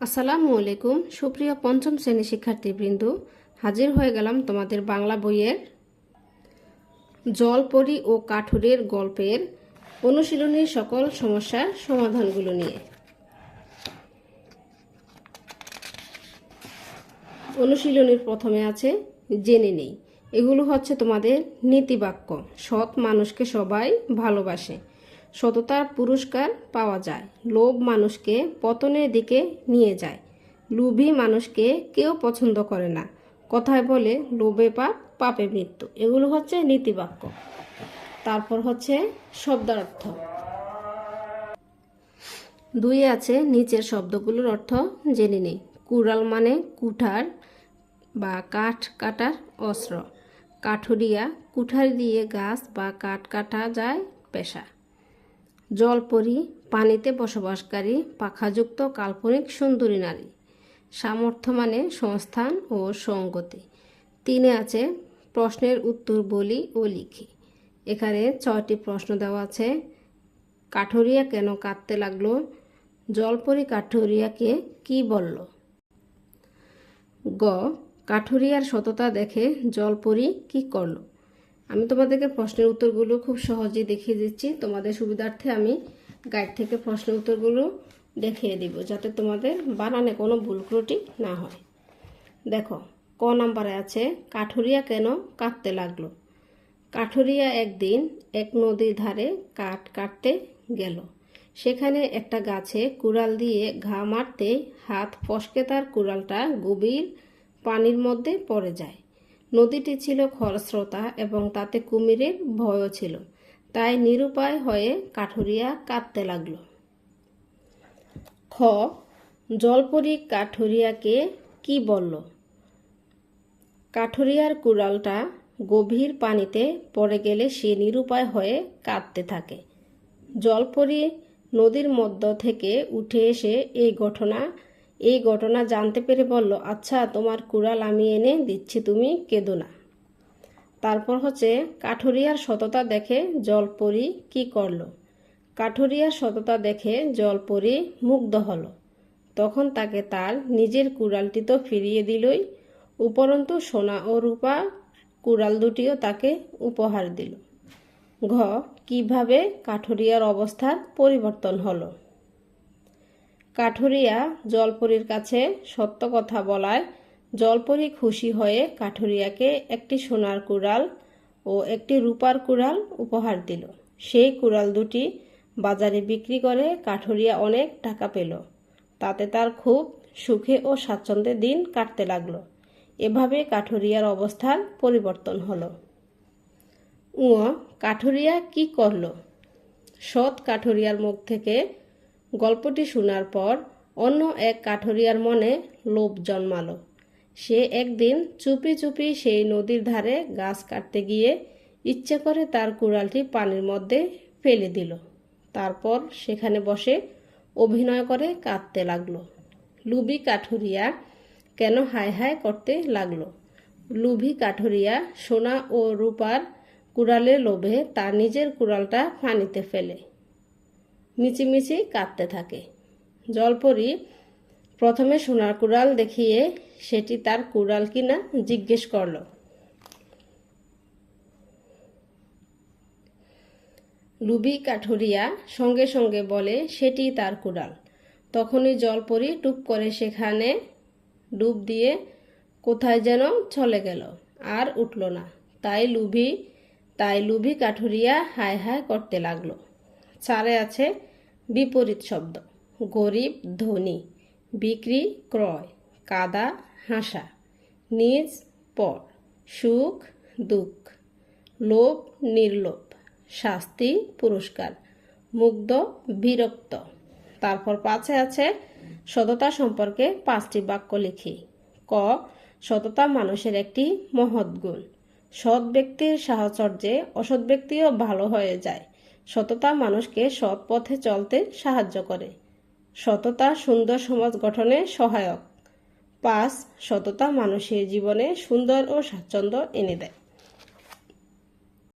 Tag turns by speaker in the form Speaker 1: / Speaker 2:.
Speaker 1: আসসালামু আলাইকুম, সুপ্রিয় পঞ্চম শ্রেণি শিক্ষার্থীবৃন্দ, হাজির হয়ে গেলাম তোমাদের বাংলা বইয়ের জলপরি ও কাঠুরের গল্পের অনুশীলনীর সকল সমস্যার সমাধানগুলো নিয়ে। অনুশীলনীর প্রথমে আছে, জেনে নেই। এগুলো হচ্ছে তোমাদের নীতিবাক্য। সৎ মানুষকে সবাই ভালোবাসে। সততার পুরস্কার পাওয়া যায়। লোভ মানুষকে পতনের দিকে নিয়ে যায়। লোভী মানুষকে কেউ পছন্দ করে না। কথায় বলে, লোভে পাপ, পাপে মৃত্যু। এগুলো হচ্ছে নীতিবাক্য। তারপর হচ্ছে শব্দার্থ। দুই আছে নিচের শব্দগুলোর অর্থ জেনে নেই। কুড়াল মানে কুঠার বা কাঠ কাটার অস্ত্র। কাঠুরিয়া কুঠার দিয়ে গাছ বা কাঠ কাটা যায় পেশা। জলপরি, পানিতে বসবাসকারী, পাখাযুক্ত, কাল্পনিক, সুন্দরী নারী। সামর্থ্য মানে সংস্থান ও সঙ্গতি। তিনে আছে প্রশ্নের উত্তর বলি ও লিখি। এখানে ছয়টি প্রশ্ন দেওয়া আছে। কাঠুরিয়া কেন কাঁদতে লাগল? জলপরি কাঠুরিয়াকে কি বলল? গ, কাঠুরিয়ার সততা দেখে জলপরি কি করল? আমি তোমাদেরকে প্রশ্নের উত্তরগুলো খুব সহজেই দেখিয়ে দিচ্ছি। তোমাদের সুবিধার্থে আমি গাইড থেকে প্রশ্নের উত্তরগুলো দেখিয়ে দিব, যাতে তোমাদের বানানে কোনো ভুল ত্রুটি না হয়। দেখো, ক নাম্বারে আছে, কাঠুরিয়া কেন কাটতে লাগল? কাঠুরিয়া একদিন এক নদীর ধারে কাঠ কাটতে গেল। সেখানে একটা গাছে কুড়াল দিয়ে ঘা মারতে হাত ফসকে তার কুড়ালটা গভীর পানির মধ্যে পড়ে যায়। নদীটি ছিল খরস্রোতা এবং তাতে কুমিরের ভয়ও ছিল। তাই নিরুপায় হয়ে কাঠুরিয়া কাঁদতে লাগল। খ, জলপরি কাঠুরিয়াকে কি বলল? কাঠুরিয়ার কুড়ালটা গভীর পানিতে পড়ে গেলে সে নিরুপায় হয়ে কাঁদতে থাকে। জলপরি নদীর মধ্য থেকে উঠে এসে এই ঘটনা এই ঘটনা জানতে পেরে বলল আচ্ছা তোমার কুড়াল আমি এনে দিচ্ছি, তুমি কেঁদো না। তারপর হচ্ছে কাঠুরিয়ার সততা দেখে জলপরি কি করল। কাঠুরিয়ার সততা দেখে জলপরি মুগ্ধ হলো। তখন তাকে তার নিজের কুড়ালটি তো ফিরিয়ে দিলই, উপরন্তু সোনা ও রূপা কুড়াল দুটিও তাকে উপহার দিল। ঘ, কীভাবে কাঠুরিয়ার অবস্থার পরিবর্তন হলো? কাঠুরিয়া জলপরীর কাছে সত্য কথা বলায়, জলপরি খুশি হয়ে কাঠুরিয়াকে একটি সোনার কুড়াল ও একটি রূপার কুড়াল উপহার দিল। সেই কুড়াল দুটি বাজারে বিক্রি করে কাঠুরিয়া অনেক টাকা পেল। তাতে তার খুব সুখে ও স্বাচ্ছন্দ্যে দিন কাটতে লাগল। এভাবে কাঠুরিয়ার অবস্থার পরিবর্তন হলো। উ কাঠুরিয়া কি করল? সৎ কাঠুরিয়ার মুখ থেকে গল্পটি শোনার পর অন্য এক কাঠুরিয়ার মনে লোভ জন্মালো। সে একদিন চুপি চুপি সেই নদীর ধারে গাছ কাটতে গিয়ে ইচ্ছে করে তার কুড়ালটি পানির মধ্যে ফেলে দিল। তারপর সেখানে বসে অভিনয় করে কাঁদতে লাগল। লুবি কাঠুরিয়া কেন হায় হায় করতে লাগল? লুভি কাঠুরিয়া সোনা ও রূপার কুড়ালের লোভে তার নিজের কুড়ালটা পানিতে ফেলে। মিচিমিচি কাঁদতে থাকে। জলপরি প্রথমে সোনার কুড়াল দেখিয়ে সেটি তার কুড়াল কিনা জিজ্ঞেস করল। লুবি কাঠুরিয়া সঙ্গে সঙ্গে বলে, সেটি তার কুড়াল। তখনই জলপরি টুপ করে সেখানে ডুব দিয়ে কোথায় যেন চলে গেল, আর উঠল না। তাই লুভি তাই লুভি কাঠুরিয়া হায় হায় করতে লাগল। চারে আছে বিপরীত শব্দ। গরিব, ধনী, বিক্রি, ক্রয়, কাদা, হাসা, নিজ, পর, সুখ, দুঃখ, লোভ, নির্লোভ, শাস্তি, পুরস্কার, মুগ্ধ, বিরক্ত। তারপর পাঁচে আছে, সততা সম্পর্কে পাঁচটি বাক্য লিখি। ক, সততা মানুষের একটি মহৎ গুণ। সৎ ব্যক্তির সাহচর্যে অসৎ ব্যক্তিও ভালো হয়ে যায়। সততা মানুষকে সৎ পথে চলতে সাহায্য করে। সততা সুন্দর সমাজ গঠনে সহায়ক। পাঁচ, সততা মানুষের জীবনে সুন্দর ও স্বাচ্ছন্দ্য এনে দেয়।